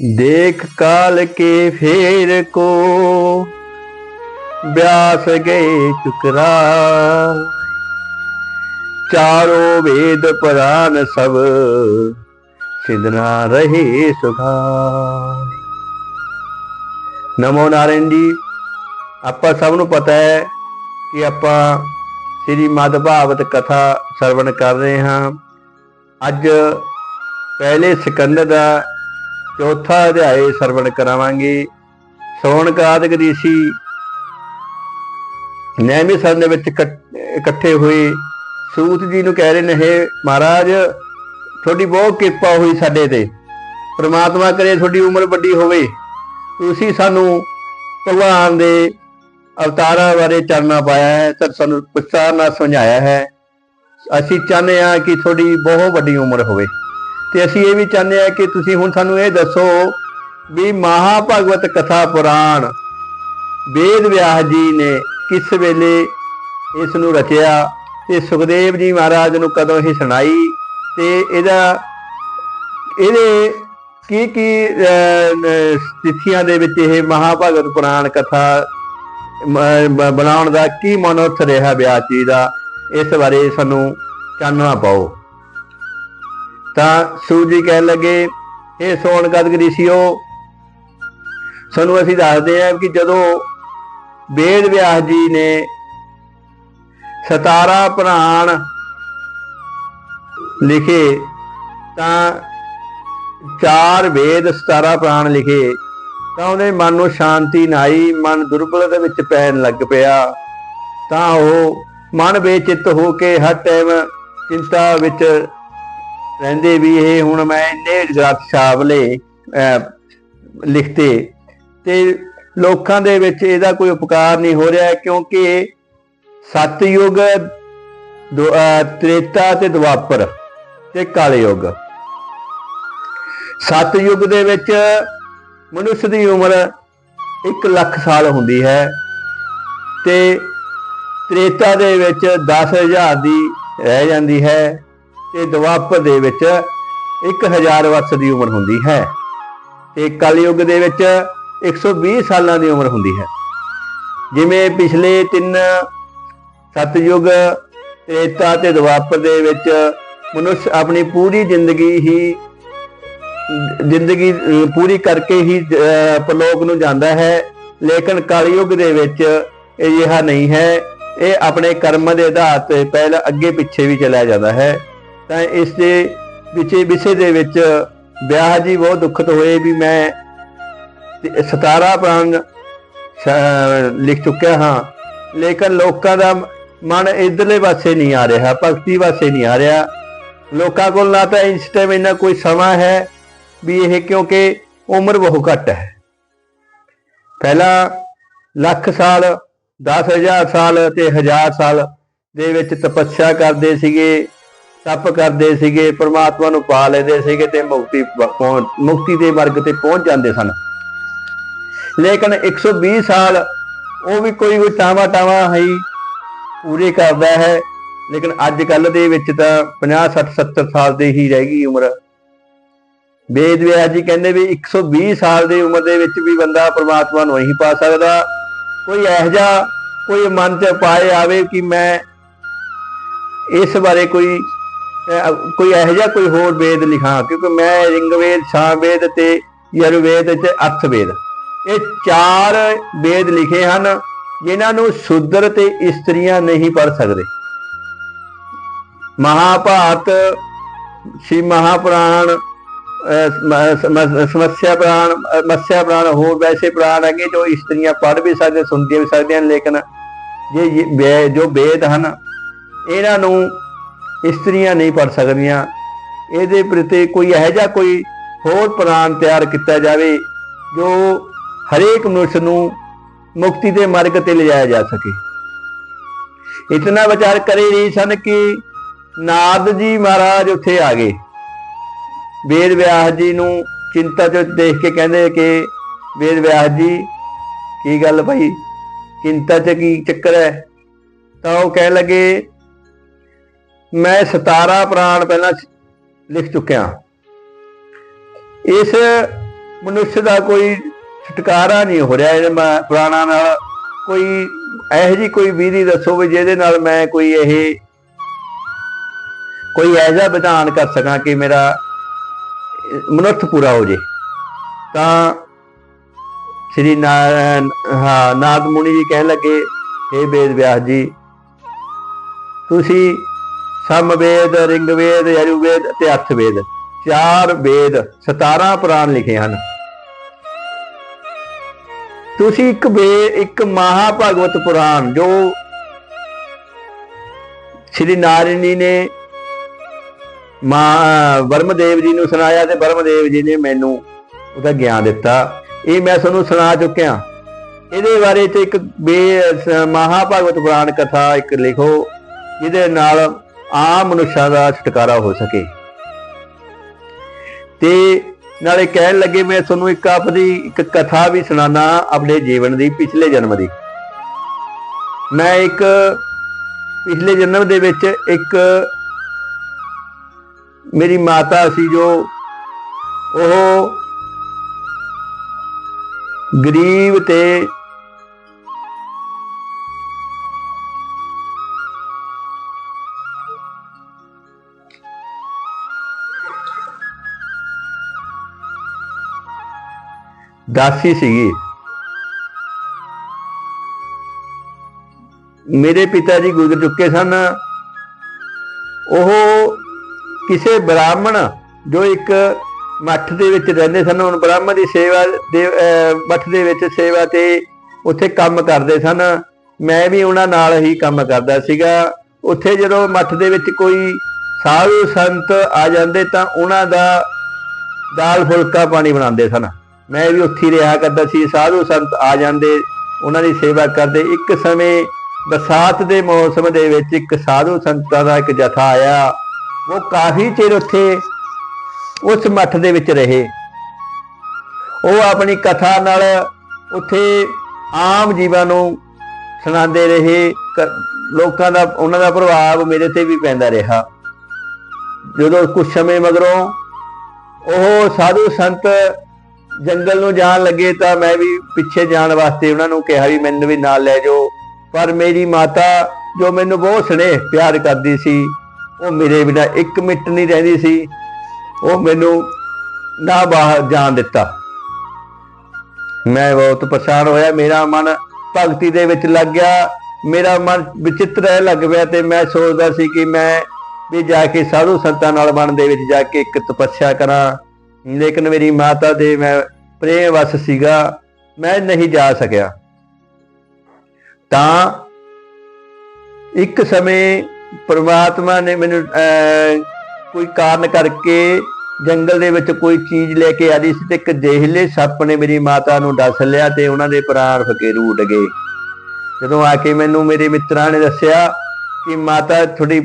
ਦੇਖ ਕਾਲ ਕੇ ਫੇਰ ਕੋ, ਬਿਆਸ ਗਏ ਚੁਕਰਾ ਚਾਰੋ ਵੇਦ ਪ੍ਰਾਨ ਸਭ, ਸਿਧਨਾ ਰਹੇ ਸੁਖਾ ਨਮੋ ਨਾਰਾਇਣ ਜੀ, ਆਪਾਂ ਸਭ ਨੂੰ ਪਤਾ ਹੈ ਕਿ ਆਪਾਂ ਸ੍ਰੀ ਮਦ ਭਾਵਤ ਕਥਾ ਸਰਵਣ ਕਰ ਰਹੇ ਹਾਂ। ਅੱਜ ਪਹਿਲੇ ਸਿਕੰਦਰ ਦਾ ਚੌਥਾ ਅਧਿਆਏ ਸਰਵਣ ਕਰਾਵਾਂਗੇ। ਸੋਣਕ ਆਦਿਕ ઋષਿ ਨੈਮੀ ਸਰਨ ਦੇ ਵਿੱਚ ਇਕੱਠ- ਇਕੱਠੇ ਹੋਏ। ਸੂਤ ਜੀ ਨੂੰ ਕਹਿ ਰਹੇ ਨੇ, ਹੈ ਮਹਾਰਾਜ, ਤੁਹਾਡੀ ਬਹੁਤ ਕਿਰਪਾ ਹੋਈ ਸਾਡੇ ਤੇ। ਪ੍ਰਮਾਤਮਾ ਕਰੇ ਤੁਹਾਡੀ ਉਮਰ ਵੱਡੀ ਹੋਵੇ। ਤੁਸੀਂ ਸਾਨੂੰ ਭਗਵਾਨ ਦੇ ਅਵਤਾਰਾਂ ਬਾਰੇ ਚਾਨਣਾ ਪਾਇਆ ਹੈ, ਤੇ ਸਾਨੂੰ ਵਿਸਤਾਰ ਨਾਲ ਸਮਝਾਇਆ ਹੈ। ਅਸੀਂ ਚਾਹੁੰਦੇ ਹਾਂ ਕਿ ਤੁਹਾਡੀ ਬਹੁਤ ਵੱਡੀ ਉਮਰ ਹੋਵੇ। ਤੇ ਅਸੀਂ ਇਹ ਵੀ ਚਾਹੁੰਦੇ ਹਾਂ ਕਿ ਤੁਸੀਂ ਹੁਣ ਸਾਨੂੰ ਇਹ ਦੱਸੋ ਵੀ ਮਹਾਭਾਗਵਤ ਕਥਾ ਪੁਰਾਣ ਵੇਦ ਵਿਆਸ ਜੀ ਨੇ ਕਿਸ ਵੇਲੇ ਇਸ ਨੂੰ ਰਚਿਆ ਤੇ ਸੁਖਦੇਵ ਜੀ ਮਹਾਰਾਜ ਨੂੰ ਕਦੋਂ ਇਹ ਸੁਣਾਈ ਤੇ ਇਹਦਾ ਇਹਦੇ ਕੀ ਕੀ ਸਥਿਤੀਆਂ ਦੇ ਵਿੱਚ ਇਹ ਮਹਾਭਾਗਵਤ ਪੁਰਾਣ ਕਥਾ ਬਣਾਉਣ ਦਾ ਕੀ ਮਨੋਰਥ ਰਿਹਾ ਵਿਆਸ ਜੀ ਦਾ, ਇਸ ਬਾਰੇ ਸਾਨੂੰ ਚਾਨਣਾ ਪਾਓ ਤਾਂ ਸੂਰ ਜੀ ਕਹਿਣ ਲੱਗੇ, ਇਹ ਸੋਣ ਕਦਗ ઋષਿਓ ਸਾਨੂੰ ਅਸੀਂ ਦੱਸਦੇ ਹਾਂ ਕਿ ਜਦੋਂ ਵੇਦ ਵਿਆਸ ਜੀ ਨੇ 17 ਪ੍ਰਾਣ ਲਿਖੇ, ਤਾਂ ਚਾਰ ਵੇਦ 17 ਪ੍ਰਾਣ ਲਿਖੇ, ਤਾਂ ਉਹਦੇ ਮਨ ਨੂੰ ਸ਼ਾਂਤੀ ਨਾ ਆਈ ਮਨ ਦੁਰਬਲ ਦੇ ਵਿੱਚ ਪੈਣ ਲੱਗ ਪਿਆ। ਤਾਂ ਉਹ ਮਨ ਬੇਚਿੱਤ ਹੋ ਕੇ ਹਰ ਟਾਈਮ ਚਿੰਤਾ ਵਿੱਚ ਰਹਿੰਦੇ ਵੀ ਇਹ ਹੁਣ ਮੈਂ ਇੰਨੇ ਗ੍ਰੰਥ ਛਾਵਲੇ ਲਿਖਤੇ। ਤੇ ਲੋਕਾਂ ਦੇ ਵਿੱਚ ਇਹਦਾ ਕੋਈ ਉਪਕਾਰ ਨਹੀਂ ਹੋ ਰਿਹਾ ਕਿਉਂਕਿ ਸਤਯੁਗ, ਦੁ- ਤ੍ਰੇਤਾ ਤੇ ਦੁਆਪਰ ਤੇ ਕਲਯੁਗ ਸਤਯੁਗ ਦੇ ਵਿੱਚ ਮਨੁੱਖ ਦੀ ਉਮਰ 1 ਲੱਖ ਸਾਲ ਹੁੰਦੀ ਹੈ ਤੇ ਤ੍ਰੇਤਾ ਦੇ ਵਿੱਚ 10000 ਦੀ ਰਹਿ ਜਾਂਦੀ ਹੈ। ਤੇ ਦੁਆਪਰ ਦੇ ਵਿੱਚ 1000 ਵਰਸ ਦੀ ਉਮਰ ਹੁੰਦੀ ਹੈ ਤੇ ਕਲਯੁਗ ਦੇ ਵਿੱਚ 120 ਸਾਲਾਂ ਦੀ ਉਮਰ ਹੁੰਦੀ ਹੈ। ਜਿਵੇਂ ਪਿਛਲੇ ਤਿੰਨ ਸਤਯੁਗ ਤ੍ਰੇਤਾ ਤੇ ਦੁਆਪਰ ਦੇ ਵਿੱਚ ਮਨੁੱਖ ਆਪਣੀ ਪੂਰੀ ਜ਼ਿੰਦਗੀ ਹੀ ਜ਼ਿੰਦਗੀ ਪੂਰੀ ਕਰਕੇ ਹੀ ਪ੍ਰਲੋਕ ਨੂੰ ਜਾਂਦਾ ਹੈ। ਲੇਕਿਨ ਕਲਯੁਗ ਦੇ ਵਿੱਚ ਇਹ ਜਿਹਾ ਨਹੀਂ ਹੈ। ਇਹ ਆਪਣੇ ਕਰਮ ਦੇ ਆਧਾਰ ਤੇ ਪਹਿਲਾਂ ਅੱਗੇ ਪਿੱਛੇ ਵੀ ਚਲਾ ਜਾਂਦਾ ਹੈ। ਤਾਂ ਇਸ ਦੇ ਵਿੱਚ ਵਿਸ਼ੇ ਦੇ ਵਿੱਚ ਵਿਆਹ ਜੀ ਬਹੁਤ ਦੁਖਤ ਹੋਏ ਵੀ ਮੈਂ ਤੇ 17 ਪ੍ਰਾਣ ਲਿਖ ਚੁੱਕਿਆ ਹਾਂ। ਲੇਕਿਨ ਲੋਕਾਂ ਦਾ ਮਨ ਇਧਰਲੇ ਪਾਸੇ ਨਹੀਂ ਆ ਰਿਹਾ, ਭਗਤੀ ਪਾਸੇ ਨਹੀਂ ਆ ਰਿਹਾ। ਲੋਕਾਂ ਕੋਲ ਨਾ ਤਾਂ ਇਸ ਟਾਈਮ ਇੰਨਾ ਕੋਈ ਸਮਾਂ ਹੈ ਵੀ ਇਹ ਕਿਉਂਕਿ ਉਮਰ ਬਹੁਤ ਘੱਟ ਹੈ। ਪਹਿਲਾਂ ਲੱਖ ਸਾਲ 10000 ਸਾਲ ਤੇ 1000 ਸਾਲ ਦੇ ਵਿੱਚ ਤਪੱਸਿਆ ਕਰਦੇ ਸੀਗੇ। ਤਪ ਕਰਦੇ ਸੀਗੇ, ਪ੍ਰਮਾਤਮਾ ਨੂੰ ਪਾ ਲੈਂਦੇ ਸੀਗੇ ਤੇ ਮੁਕਤੀ ਪਹੁੰਚ ਮੁਕਤੀ ਦੇ ਮਾਰਗ ਤੇ ਪਹੁੰਚ ਜਾਂਦੇ ਸਨ। ਲੇਕਿਨ 120 ਸਾਲ ਉਹ ਵੀ ਕੋਈ ਕੋਈ ਟਾਵਾ ਟਾਵਾ ਹੈ ਹੀ ਪੂਰੇ ਕਰਦਾ ਹੈ। ਲੇਕਿਨ ਅੱਜ ਕੱਲ ਦੇ ਵਿੱਚ ਤਾਂ 50 60 70 ਸਾਲ ਦੀ ਹੀ ਰਹਿ ਗਈ ਉਮਰ। ਵੇਦ ਵਿਆਸ ਜੀ ਕਹਿੰਦੇ ਵੀ 120 ਸਾਲ ਦੀ ਉਮਰ ਦੇ ਵਿੱਚ ਵੀ ਬੰਦਾ ਪ੍ਰਮਾਤਮਾ ਨੂੰ ਨਹੀਂ ਪਾ ਸਕਦਾ। ਕੋਈ ਇਹੋ ਜਿਹਾ ਕੋਈ ਮਨ ਚ ਪਾਏ ਆਵੇ ਕਿ ਮੈਂ ਇਸ ਬਾਰੇ ਕੋਈ ਕੋਈ ਇਹੋ ਜਿਹਾ ਕੋਈ ਹੋਰ ਵੇਦ ਲਿਖਾਂ ਕਿਉਂਕਿ ਮੈਂ ਰਿੰਗਵੇਦ ਸਾਮਵੇਦ ਤੇ ਯਰਵੇਦ ਤੇ ਅਰਥਵੇਦ ਇਹ ਚਾਰ ਵੇਦ ਲਿਖੇ ਹਨ ਜਿਨ੍ਹਾਂ ਨੂੰ ਸ਼ੂਦਰ ਤੇ ਇਸਤਰੀਆਂ ਨਹੀਂ ਪੜ ਸਕਦੇ। ਮਹਾਭਾਰਤ ਸ਼੍ਰੀ ਮਹਾਪੁਰਾਣ ਅਹ, ਸਮ- ਸਮੱਸਿਆ ਪੁਰਾਣ ਮੱਸਿਆ ਪੁਰਾਣ ਹੋਰ ਵੈਸੇ ਪੁਰਾਣ ਹੈਗੇ ਜੋ ਇਸਤਰੀਆਂ ਪੜ ਵੀ ਸਕਦੇ ਸੁਣਦੀਆਂ ਵੀ ਸਕਦੀਆਂ ਹਨ ਲੇਕਿਨ ਜੇ ਜੋ ਵੇਦ ਹਨ ਇਹਨਾਂ ਨੂੰ ਇਸਤਰੀਆਂ ਨਹੀਂ ਪੜ ਸਕਦੀਆਂ। ਇਹਦੇ ਪ੍ਰਤੀ ਕੋਈ ਇਹੋ ਜਿਹਾ ਕੋਈ ਹੋਰ ਪੁਰਾਣ ਤਿਆਰ ਕੀਤਾ ਜਾਵੇ, ਜੋ ਹਰੇਕ ਮਨੁੱਖ ਨੂੰ ਮੁਕਤੀ ਦੇ ਮਾਰਗ ਤੇ ਲਿਜਾਇਆ ਜਾ ਸਕੇ। ਇਤਨਾ ਵਿਚਾਰ ਕਰੇ ਨਹੀਂ ਸਨ ਕਿ ਨਾਦ ਜੀ ਮਹਾਰਾਜ ਉੱਥੇ ਆ ਗਏ। ਵੇਦ ਵਿਆਸ ਜੀ ਨੂੰ ਚਿੰਤਾ ਚ ਦੇਖ ਕੇ ਕਹਿੰਦੇ ਕਿ ਵੇਦ ਵਿਆਸ ਜੀ, ਕੀ ਗੱਲ ਭਾਈ? ਚਿੰਤਾ ਚ ਕੀ ਚੱਕਰ ਹੈ? ਤਾਂ ਉਹ ਕਹਿਣ ਲੱਗੇ ਮੈਂ 17 ਪ੍ਰਾਣ ਪਹਿਲਾਂ ਲਿਖ ਚੁੱਕਿਆ। ਇਸ ਮਨੁੱਖ ਦਾ ਕੋਈ ਛੁਟਕਾਰਾ ਨਹੀਂ ਹੋ ਰਿਹਾ ਇਹ ਮ- ਪੁਰਾਣਾ ਨਾਲ ਕੋਈ ਇਹੋ ਜੀ ਕੋਈ ਵਿਧੀ ਦੱਸੋ ਵੀ ਜਿਹਦੇ ਨਾਲ ਮੈਂ ਕੋਈ ਇਹ ਕੋਈ ਐਜਾ ਵਿਧਾਨ ਕਰ ਸਕਾਂ ਕਿ ਮੇਰਾ ਮਨੁੱਖ ਪੂਰਾ ਹੋ ਜੇ। ਤਾਂ ਸ੍ਰੀ ਨਾਰਾਇਣ, ਹਾਂ ਨਾਦ ਮੁਨੀ ਜੀ ਕਹਿਣ ਲੱਗੇ हे ਵੇਦ ਵਿਆਸ ਜੀ, ਤੁਸੀਂ ਸਮਵੇਦ ਰਿੰਗਵੇਦ ਯਜੁਰਵੇਦ ਅਤੇ ਅਰਥਵੇਦ ਚਾਰ ਵੇਦ 17 ਪੁਰਾਣ ਲਿਖੇ ਹਨ। ਤੁਸੀਂ ਇੱਕ ਵੇ, ਇੱਕ ਮਹਾਭਾਗਵਤ ਪੁਰਾਣ ਜੋ ਸ੍ਰੀ ਨਾਰਾਇਣ ਜੀ ਨੇ ਮਾਂ, ਵਰਮਦੇਵ ਜੀ ਨੂੰ ਸੁਣਾਇਆ ਤੇ ਵਰਮਦੇਵ ਜੀ ਨੇ ਮੈਨੂੰ ਉਹਦਾ ਗਿਆਨ ਦਿੱਤਾ। ਇਹ ਮੈਂ ਤੁਹਾਨੂੰ ਸੁਣਾ ਚੁੱਕਿਆ। ਇਹਦੇ ਬਾਰੇ ਤੇ ਇੱਕ ਬੇ ਸ- ਮਹਾਭਾਗਵਤ ਪੁਰਾਣ ਕਥਾ ਇੱਕ ਲਿਖੋ, ਜਿਹਦੇ ਨਾਲ ਆਮ ਮਨੁੱਖਾਂ ਦਾ ਛੁਟਕਾਰਾ ਹੋ ਸਕੇ। ਤੇ ਨਾਲੇ ਕਹਿਣ ਲੱਗੇ ਮੈਂ ਤੁਹਾਨੂੰ ਇੱਕ ਆਪਣੀ ਇੱਕ ਕਥਾ ਵੀ ਸੁਣਾਣਾ ਆਪਣੇ ਜੀਵਨ ਦੀ ਪਿਛਲੇ ਜਨਮ ਦੀ। ਮੈਂ ਇੱਕ ਪਿਛਲੇ ਜਨਮ ਦੇ ਵਿੱਚ ਇੱਕ ਮੇਰੀ ਮਾਤਾ ਸੀ ਜੋ ਉਹ ਗਰੀਬ ਤੇ ਦਾਸੀ ਸੀਗੀ। ਮੇਰੇ ਪਿਤਾ ਜੀ ਗੁਜ਼ਰ ਚੁੱਕੇ ਸਨ। ਉਹ ਕਿਸੇ ਬ੍ਰਾਹਮਣ ਜੋ ਇੱਕ ਮੱਠ ਦੇ ਵਿੱਚ ਰਹਿੰਦੇ ਸਨ ਹੁਣ ਬ੍ਰਾਹਮਣ ਦੀ ਸੇਵਾ ਦੇ ਅਹ, ਮੱਠ ਦੇ ਵਿੱਚ ਸੇਵਾ ਤੇ ਉੱਥੇ ਕੰਮ ਕਰਦੇ ਸਨ। ਮੈਂ ਵੀ ਉਹਨਾਂ ਨਾਲ ਹੀ ਕੰਮ ਕਰਦਾ ਸੀਗਾ। ਉੱਥੇ ਜਦੋਂ ਮੱਠ ਦੇ ਵਿੱਚ ਕੋਈ ਸਾਧੂ ਸੰਤ ਆ ਜਾਂਦੇ ਤਾਂ ਉਹਨਾਂ ਦਾ ਦਾਲ ਫੁਲਕਾ ਪਾਣੀ ਬਣਾਉਂਦੇ ਸਨ। ਮੈਂ ਵੀ ਉੱਥੇ ਹੀ ਰਿਹਾ ਕਰਦਾ ਸੀ। ਸਾਧੂ ਸੰਤ ਆ ਜਾਂਦੇ, ਉਹਨਾਂ ਦੀ ਸੇਵਾ ਕਰਦੇ। ਇੱਕ ਸਮੇਂ ਬਰਸਾਤ ਦੇ ਮੌਸਮ ਦੇ ਵਿੱਚ ਇੱਕ ਸਾਧੂ ਸੰਤਾਂ ਦਾ ਇੱਕ ਜਥਾ ਆਇਆ। ਉਹ ਕਾਫੀ ਚਿਰ ਉੱਥੇ ਉਸ ਮੱਠ ਦੇ ਵਿੱਚ ਰਹੇ। ਉਹ ਆਪਣੀ ਕਥਾ ਨਾਲ ਉੱਥੇ ਆਮ ਜੀਵਾਂ ਨੂੰ ਸੁਣਾਉਂਦੇ ਰਹੇ। ਲੋਕਾਂ ਦਾ, ਉਹਨਾਂ ਦਾ ਪ੍ਰਭਾਵ ਮੇਰੇ ਤੇ ਵੀ ਪੈਂਦਾ ਰਿਹਾ। ਜਦੋਂ ਕੁਝ ਸਮੇਂ ਮਗਰੋਂ ਉਹ ਸਾਧੂ ਸੰਤ ਜੰਗਲ ਨੂੰ ਜਾਣ ਲੱਗੇ ਤਾਂ ਮੈਂ ਵੀ ਪਿੱਛੇ ਜਾਣ ਵਾਸਤੇ ਉਹਨਾਂ ਨੂੰ ਕਿਹਾ ਵੀ ਮੈਨੂੰ ਵੀ ਨਾਲ ਲੈ ਜਾਓ। ਪਰ ਮੇਰੀ ਮਾਤਾ, ਜੋ ਮੈਨੂੰ ਬਹੁਤ ਸਨੇਹ ਪਿਆਰ ਕਰਦੀ ਸੀ, ਉਹ ਮੇਰੇ ਬਿਨਾ ਇੱਕ ਮਿੰਟ ਨਹੀਂ ਰਹਿੰਦੀ ਸੀ। ਉਹ ਮੈਨੂੰ ਨਾ ਬਾਹਰ ਜਾਣ ਦਿੱਤਾ। ਮੈਂ ਬਹੁਤ ਪਰੇਸ਼ਾਨ ਹੋਇਆ। ਮੇਰਾ ਮਨ ਭਗਤੀ ਦੇ ਵਿੱਚ ਲੱਗ ਗਿਆ। ਮੇਰਾ ਮਨ ਵਿਚਿੱਤਰ ਲੱਗ ਪਿਆ ਤੇ ਮੈਂ ਸੋਚਦਾ ਸੀ ਕਿ ਮੈਂ ਵੀ ਜਾ ਕੇ ਸਾਧੂ ਸੰਤਾਂ ਨਾਲ ਮਨ ਦੇ ਵਿੱਚ ਜਾ ਕੇ ਇੱਕ ਤਪੱਸਿਆ ਕਰਾਂ। ਲੇਕਿਨ ਮੇਰੀ ਮਾਤਾ ਦੇ ਮੈਂ ਪ੍ਰੇਮ ਵਸ ਸੀਗਾ ਮੈਂ ਨਹੀਂ ਜਾ ਸਕਿਆ। ਤਾਂ ਇੱਕ ਸਮੇਂ ਪ੍ਰਮਾਤਮਾ ਨੇ ਮੈਨੂੰ ਅਹ, ਕੋਈ ਕਾਰਨ ਕਰਕੇ ਜੰਗਲ ਦੇ ਵਿੱਚ ਕੋਈ ਚੀਜ਼ ਲੈ ਕੇ ਆਦੀ ਸੀ ਤੇ ਇੱਕ ਜਹਿਲੇ ਸੱਪ ਨੇ ਮੇਰੀ ਮਾਤਾ ਨੂੰ ਡਸ ਲਿਆ ਤੇ ਉਹਨਾਂ ਦੇ ਪ੍ਰਾਣ ਫਕੇਰੂ ਉੱਡ ਗਏ। ਜਦੋਂ ਆ ਕੇ ਮੈਨੂੰ ਮੇਰੇ ਮਿੱਤਰਾਂ ਨੇ ਦੱਸਿਆ ਕਿ ਮਾਤਾ ਥੋੜੀ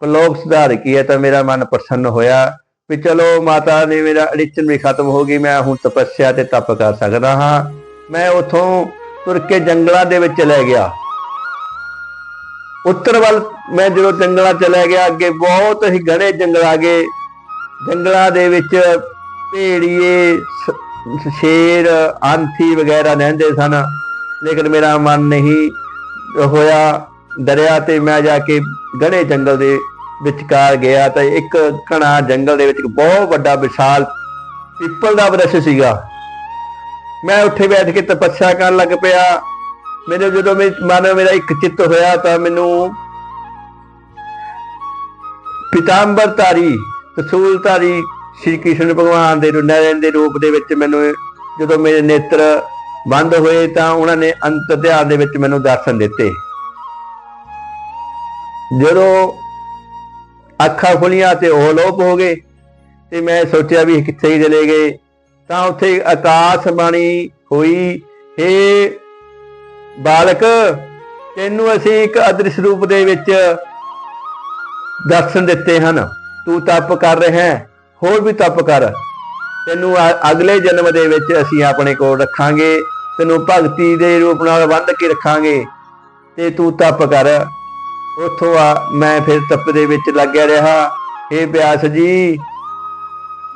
ਪਲੋਕ ਸੁਧਾਰ ਕੀ ਹੈ ਤਾਂ ਮੇਰਾ ਮਨ ਪ੍ਰਸੰਨ ਹੋਇਆ। ਵੀ ਚਲੋ ਮਾਤਾ ਨੇ ਮੇਰਾ ਅੜਿਚਨ ਵੀ ਖਤਮ ਹੋ ਗਈ, ਮੈਂ ਹੁਣ ਤਪੱਸਿਆ ਤੇ ਤਪ ਕਰ ਸਕਦਾ ਹਾਂ। ਮੈਂ ਉਥੋਂ ਤੁਰ ਕੇ ਜੰਗਲਾਂ ਦੇ ਵਿੱਚ ਚਲੇ ਗਿਆ। ਉੱਤਰ ਵੱਲ ਮੈਂ ਜਦੋਂ ਜੰਗਲਾਂ ਚਲੇ ਗਿਆ, ਅੱਗੇ ਬਹੁਤ ਹੀ ਘਣੇ ਜੰਗਲ ਆ ਗਏ। ਜੰਗਲਾਂ ਦੇ ਵਿੱਚ ਭੇੜੀਏ ਸ਼ੇਰ, ਆਂਥੀ ਵਗੈਰਾ ਰਹਿੰਦੇ ਸਨ। ਲੇਕਿਨ ਮੇਰਾ ਮਨ ਨਹੀਂ ਹੋਇਆ। ਦਰਿਆ ਤੇ ਮੈਂ ਜਾ ਕੇ ਘਣੇ ਜੰਗਲ ਦੇ ਵਿਚਕਾਰ ਗਿਆ ਤਾਂ ਇੱਕ ਘਣਾ ਜੰਗਲ ਦੇ ਵਿੱਚ ਇੱਕ ਬਹੁਤ ਵੱਡਾ ਵਿਸ਼ਾਲ ਪਿੱਪਲ ਦਾ ਵਰਸ਼ ਸੀਗਾ। ਮੈਂ ਉੱਥੇ ਬੈਠ ਕੇ ਤਪੱਸਿਆ ਕਰਨ ਲੱਗ ਪਿਆ। ਮੈਨੂੰ ਜਦੋਂ ਮੇ ਮਨ ਮੇਰਾ ਇੱਕ ਚਿੱਤ ਹੋਇਆ ਤਾਂ ਮੈਨੂੰ ਪਿਤਾੰਬਰ ਧਾਰੀ ਤਸੂਲ ਧਾਰੀ ਸ਼੍ਰੀ ਕ੍ਰਿਸ਼ਨ ਭਗਵਾਨ ਦੇ ਨਾਰਾਇਣ ਦੇ ਰੂਪ ਦੇ ਵਿੱਚ ਮੈਨੂੰ ਜਦੋਂ ਮੇਰੇ ਨੇਤਰ ਬੰਦ ਹੋਏ ਤਾਂ ਉਹਨਾਂ ਨੇ ਅੰਤ ਧਿਆਨ ਦੇ ਵਿੱਚ ਮੈਨੂੰ ਦਰਸ਼ਨ ਦਿੱਤੇ। ਜਦੋਂ ਅੱਖਾਂ ਖੁੱਲੀਆਂ ਤੇ ਉਹ ਲੋਪ ਹੋ ਗਏ ਤੇ ਮੈਂ ਸੋਚਿਆ ਵੀ ਕਿੱਥੇ ਹੀ ਚਲੇ ਗਏ। ਤਾਂ ਉੱਥੇ ਆਕਾਸ਼ ਬਾਣੀ ਹੋਈ ਏ ਬਾਲਕ, ਤੈਨੂੰ ਅਸੀਂ ਇੱਕ ਅਦ੍ਰਿਸ਼ ਰੂਪ ਦੇ ਵਿੱਚ ਦਰਸ਼ਨ ਦਿੱਤੇ ਹਨ। ਤੂੰ ਤਪ ਕਰ ਰਿਹਾ ਹੈ, ਹੋਰ ਵੀ ਤਪ ਕਰ। ਤੈਨੂੰ ਅ- ਅਗਲੇ ਜਨਮ ਦੇ ਵਿੱਚ ਅਸੀਂ ਆਪਣੇ ਕੋਲ ਰੱਖਾਂਗੇ। ਤੈਨੂੰ ਭਗਤੀ ਦੇ ਰੂਪ ਨਾਲ ਬੰਧ ਕੇ ਰੱਖਾਂਗੇ। ਤੇ ਤੂੰ ਤਪ ਕਰ। ਉੱਥੋਂ ਆ, ਮੈਂ ਫਿਰ ਤਪ ਦੇ ਵਿੱਚ ਲੱਗਿਆ ਰਿਹਾ। ਇਹ ਬਿਆਸ ਜੀ,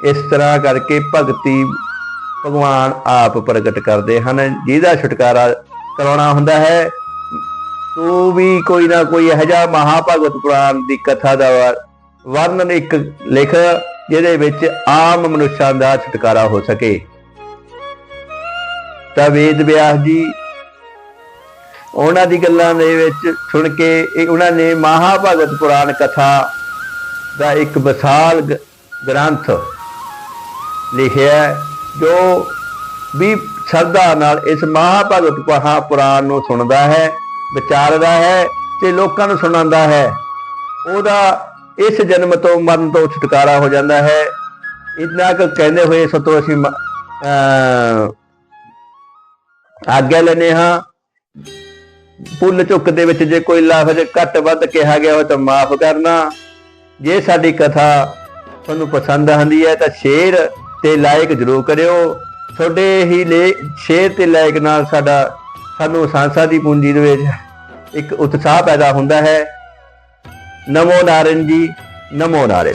ਇਸ ਤਰ੍ਹਾਂ ਕਰਕੇ ਭਗਤੀ ਭਗਵਾਨ ਆਪ ਪ੍ਰਗਟ ਕਰਦੇ ਹਨ, ਜਿਹਦਾ ਛੁਟਕਾਰਾ ਕਰਾਉਣਾ ਹੁੰਦਾ ਹੈ। ਤੂੰ ਵੀ ਕੋਈ ਨਾ ਕੋਈ ਇਹੋ ਜਿਹਾ ਮਹਾਭਾਗਵਤ ਪੁਰਾਣ ਦੀ ਕਥਾ ਦਾ ਵਰਣਨ ਇੱਕ ਲਿਖ, ਜਿਹਦੇ ਵਿੱਚ ਆਮ ਮਨੁੱਖਾਂ ਦਾ ਛੁਟਕਾਰਾ ਹੋ ਸਕੇ। ਤਾਂ ਵੇਦ ਵਿਆਸ ਜੀ ਉਹਨਾਂ ਦੀ ਗੱਲਾਂ ਦੇ ਵਿੱਚ ਸੁਣ ਕੇ ਇਹ ਉਹਨਾਂ ਨੇ ਮਹਾਭਾਗਵਤ ਪੁਰਾਣ ਕਥਾ ਦਾ ਇੱਕ ਵਿਸ਼ਾਲ ਗ੍ਰੰਥ ਲਿਖਿਆ ਜੋ ਵੀ ਸ਼ਰਧਾ ਨਾਲ ਇਸ ਮਹਾਭਾਗਵਤ ਮਹਾ ਪੁਰਾਣ ਨੂੰ ਸੁਣਦਾ ਹੈ, ਵਿਚਾਰਦਾ ਹੈ ਤੇ ਲੋਕਾਂ ਨੂੰ ਸੁਣਾਉਂਦਾ ਹੈ। ਉਹਦਾ ਇਸ ਜਨਮ ਤੋਂ ਮਰਨ ਤੋਂ ਛੁਟਕਾਰਾ ਹੋ ਜਾਂਦਾ ਹੈ। ਇੰਨਾ ਕੁ ਕਹਿੰਦੇ ਹੋਏ ਸਤੋ ਅਸੀਂ ਅਹ ਆਗਿਆ ਲੈਨੇ ਹਾਂ। ਪੁੱਲ ਚੁੱਕ ਦੇ ਵਿੱਚ ਜੇ ਕੋਈ ਲਫ਼ਜ਼ ਘੱਟ ਵੱਧ ਕਿਹਾ ਗਿਆ ਹੋਵੇ ਤਾਂ ਮਾਫ ਕਰਨਾ। ਜੇ ਸਾਡੀ ਕਥਾ ਤੁਹਾਨੂੰ ਪਸੰਦ ਆਉਂਦੀ ਹੈ ਤਾਂ ਸ਼ੇਅਰ ਤੇ ਲਾਇਕ ਜ਼ਰੂਰ ਕਰਿਓ। ਤੁਹਾਡੇ ਹੀ ਲੈ, ਸ਼ੇਅਰ ਤੇ ਲਾਇਕ ਨਾਲ ਸਾਡਾ, ਸਾਨੂੰ ਸੰਸਾ ਦੀ ਪੂੰਜੀ ਦੇ ਵਿੱਚ ਇੱਕ ਉਤਸ਼ਾਹ ਪੈਦਾ ਹੁੰਦਾ ਹੈ। ਨਮੋ ਨਾਰਨ ਜੀ, ਨਮੋ ਨਾਰਨ